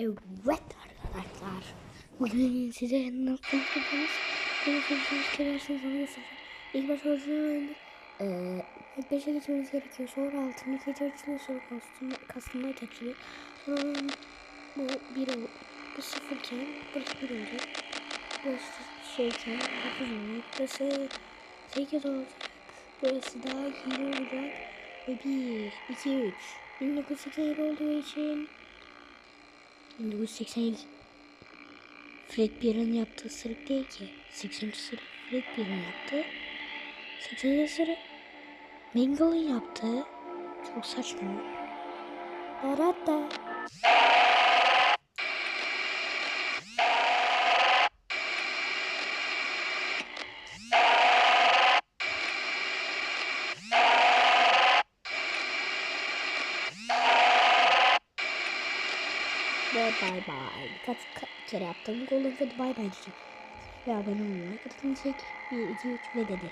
Evet arkadaşlar. Bugün size nasıl yapacağız? Konuşursanız seversiniz onu göstereceğim. İlk başta orijinal Eee 5'e geçmemiz gerekiyor. Sonra altını geçersiniz. Sonra kastım, kastımda geçiyor. Sonra bu 1 ol. Bu sıfırken burası 1 olacak. Burası şeyken 9 olacak. Burası 8 olacak. Burası daha iyi olacak. Ve 1, 2, 3. 1987 olduğu için 1982 Fred Beer'ın yaptığı sırık değil ki. 80. sırık Fred Beer'ın yaptığı. 80. sırık Mengal'ın yaptığı. Çok saçma. Barata. Ve bay bay. Kaç ka- kere yaptım. Golden ve bay bay diyeceğim. Ve abone olmayı. Çek. 1, 2, 3 ve dedi.